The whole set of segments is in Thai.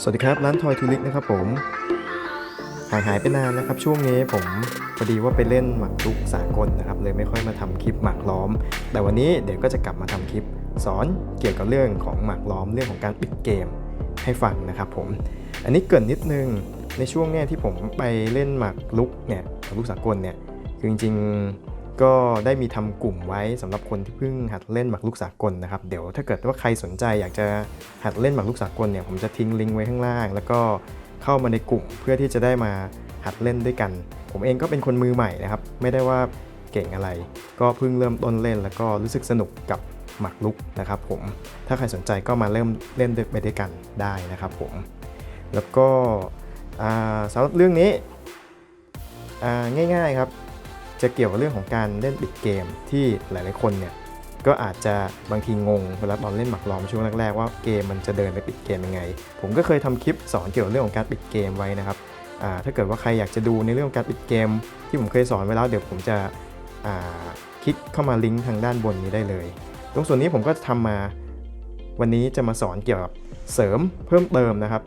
สวัสดีครับ ร้านทอยทูลิกนะครับผมห่างหายไปนานนะครับ ช่วงนี้ผมพอดีว่าไปเล่นหมากรุกสากลนะครับ เลยไม่ค่อยมาทำคลิปหมากล้อม แต่วันนี้เดี๋ยวก็จะกลับมาทำคลิป สอนเกี่ยวกับเรื่องของหมากล้อมเรื่องของการปิดเกมให้ฟังนะครับผม อันนี้เกินนิดนึงในช่วงเนี้ยที่ผมไปเล่นหมากรุกเนี่ยหมากรุกสากลเนี่ยคือจริงๆ ก็ได้มีทำกลุ่มไว้สำหรับคนที่เพิ่งหัดเล่นหมากรุกสากลนะครับ เดี๋ยวถ้าเกิดว่าใครสนใจอยากจะหัดเล่นหมากรุกสากลเนี่ยผมจะทิ้งลิงก์ไว้ข้างล่าง แล้วก็เข้ามาในกลุ่มเพื่อที่จะได้มาหัดเล่นด้วยกัน ผมเองก็เป็นคนมือใหม่นะครับ ไม่ได้ว่าเก่งอะไร ก็เพิ่งเริ่มต้นเล่น แล้วก็รู้สึกสนุกกับหมากรุกนะครับผมถ้าใครสนใจก็มาเริ่มเล่นไปด้วยกันได้นะครับผมแล้วก็สำหรับเรื่องนี้ง่ายๆครับ จะเกี่ยวกับเรื่องของการเล่นปิดเกมที่หลาย ๆ คนเนี่ยก็อาจจะบางทีงงเวลาตอนเล่นหมากล้อมช่วงแรก ๆ ว่าเกมมันจะเดินไปปิดเกมยังไง ผมก็เคยทำคลิปสอนเกี่ยวกับเรื่องของการปิดเกมไว้นะครับถ้าเกิดว่าใครอยากจะดูในเรื่องการปิดเกม ที่ผมเคยสอนไว้แล้วเดี๋ยวผมจะคลิกเข้ามาลิงก์ทางด้านบนนี้ได้เลย ตรงส่วนนี้ผมก็ทำมาวันนี้จะมาสอนเกี่ยวกับเสริมเพิ่มเติมนะครับ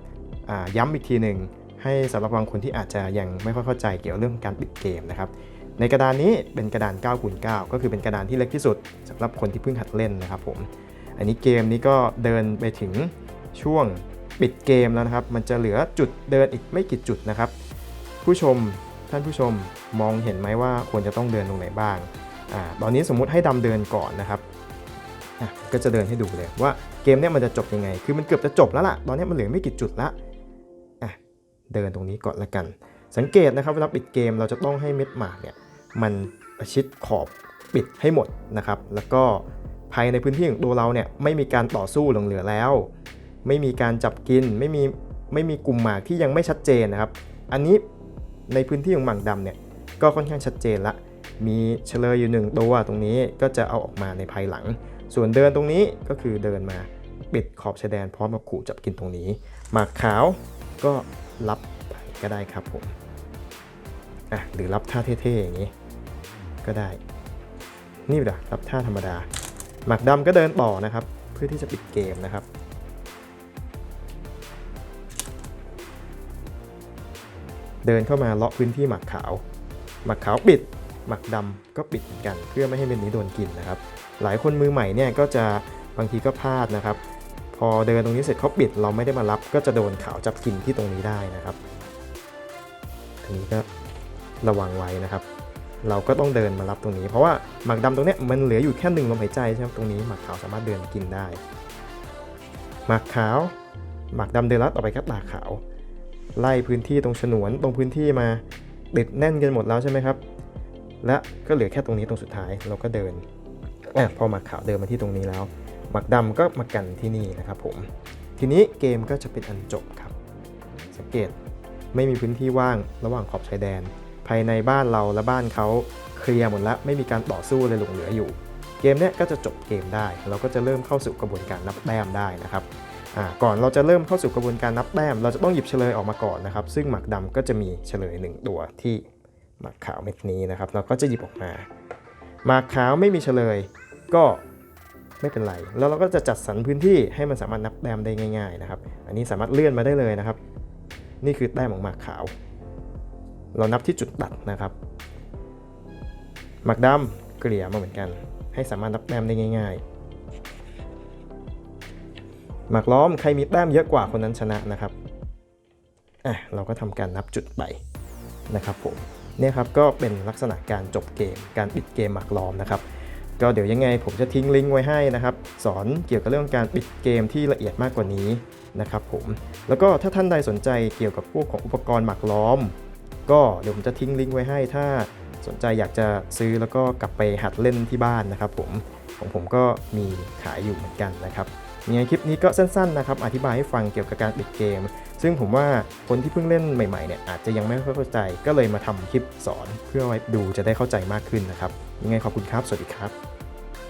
ย้ำอีกทีหนึ่งให้สำหรับบางคนที่อาจจะยังไม่ค่อยเข้าใจเกี่ยวกับเรื่องการปิดเกมนะครับ ในกระดานนี้เป็นกระดาน9คูณ9ก็คือเป็นกระดานที่เล็กที่สุดสำหรับคนที่เพิ่งหัดเล่นนะครับผมอันนี้เกมนี้ก็เดินไปถึงช่วงปิดเกมแล้วนะครับ มันจะเหลือจุดเดินอีกไม่กี่จุดนะครับ ผู้ชมท่านผู้ชมมองเห็นไหมว่าควรจะต้องเดินตรงไหนบ้างอ่าตอนนี้สมมุติให้ดำเดินก่อนนะครับก็จะเดินให้ดูเลยว่าเกมเนี้ยมันจะจบยังไง คือมันเกือบจะจบแล้วล่ะ ตอนนี้มันเหลือไม่กี่จุดละอะเดินตรงนี้ก่อนละกัน สังเกตนะครับเวลาปิดเกมเราจะต้องให้เม็ดหมากเนี่ยมันประชิดขอบปิดให้หมดนะครับ แล้วก็ภายในพื้นที่ของตัวเราเนี่ยไม่มีการต่อสู้หลงเหลือแล้ว ไม่มีการจับกินไม่มีไม่มีกลุ่มหมากที่ยังไม่ชัดเจนนะครับ อันนี้ในพื้นที่ของหมากดำเนี่ยก็ค่อนข้างชัดเจนละมีเฉลยอยู่หนึ่งตัวตรงนี้ก็จะเอาออกมาในภายหลัง ส่วนเดินตรงนี้ก็คือเดินมาปิดขอบชายแดนพร้อมกับขู่จับกินตรงนี้ หมากขาวก็รับไปก็ได้ครับผม อะหรือรับท่าเท่ๆอย่างนี้ ก็ได้ นี่แหละรับท่าธรรมดา หมากดำก็เดินต่อนะครับ เพื่อที่จะปิดเกมนะครับเดินเข้ามาเลาะพื้นที่หมากขาว หมากขาวปิด หมากดำก็ปิดเหมือนกัน เพื่อไม่ให้เม็ดนี้โดนกินนะครับ หลายคนมือใหม่เนี่ยก็จะบางทีก็พลาดนะครับ พอเดินตรงนี้เสร็จเขาปิดเราไม่ได้มารับ ก็จะโดนขาวจับกินที่ตรงนี้ได้นะครับอันนี้ก็ ระวังไว้นะครับ เราก็ต้องเดินมารับตรงนี้ เพราะว่าหมากดำตรงนี้มันเหลืออยู่แค่หนึ่งลมหายใจใช่ไหมตรงนี้หมากขาวสามารถเดินกินได้ หมากขาว หมากดำเดินลัดต่อไปครับหมากขาว ไล่พื้นที่ตรงฉนวนตรงพื้นที่มาติดแน่นกันหมดแล้วใช่ไหมครับ และก็เหลือแค่ตรงนี้ตรงสุดท้ายเราก็เดินอะพอหมากขาวเดินมาที่ตรงนี้แล้ว หมากดำก็มากันที่นี่นะครับผม ทีนี้เกมก็จะเป็นอันจบครับ สังเกตไม่มีพื้นที่ว่างระหว่างขอบชายแดนายในบ้านเราและบ้านเขาเคลียร์หมดแล้วไม่มีการต่อสู้เลยหลงเหลืออยู่ เกมเนี้ยก็จะจบเกมได้ เราก็จะเริ่มเข้าสู่กระบวนการนับแต้มได้นะครับก่อนเราจะเริ่มเข้าสู่กระบวนการนับแต้ม เราจะต้องหยิบเฉลยออกมาก่อนนะครับ ซึ่งหมากดำก็จะมีเฉลยหนึ่งตัวที่หมากขาวเม็ดนี้นะครับ เราก็จะหยิบออกมาหมากขาวไม่มีเฉลยก็ไม่เป็นไร แล้วเราก็จะจัดสรรพื้นที่ให้มันสามารถนับแต้มได้ง่าย ๆนะครับ อันนี้สามารถเลื่อนมาได้เลยนะครับ นี่คือแต้มของหมากขาว เรานับที่จุดตัดนะครับหมักดำเกลี่ยมาเหมือนกัน ให้สามารถนับแต้มได้ง่าย ๆ หมักล้อมใครมีแต้มเยอะกว่าคนนั้นชนะนะครับอะเราก็ทำการนับจุดไปนะครับผมเนี่ยครับก็เป็นลักษณะการจบเกม การปิดเกมหมักล้อมนะครับก็เดี๋ยวยังไงผมจะทิ้งลิงก์ไว้ให้นะครับ สอนเกี่ยวกับเรื่องการปิดเกมที่ละเอียดมากกว่านี้นะครับผมแล้วก็ถ้าท่านใดสนใจเกี่ยวกับพวกของอุปกรณ์หมักล้อม ก็เดี๋ยวผมจะทิ้งลิงก์ไว้ให้ถ้าสนใจอยากจะซื้อแล้วก็กลับไปหัดเล่นที่บ้านนะครับผมของผมก็มีขายอยู่เหมือนกันนะครับยังไงคลิปนี้ก็สั้นๆนะครับอธิบายให้ฟังเกี่ยวกับการปิดเกม ซึ่งผมว่าคนที่เพิ่งเล่นใหม่ๆเนี่ยอาจจะยังไม่ค่อยเข้าใจ ก็เลยมาทำคลิปสอนเพื่อไว้ดูจะได้เข้าใจมากขึ้นนะครับยังไงขอบคุณครับ สวัสดีครับ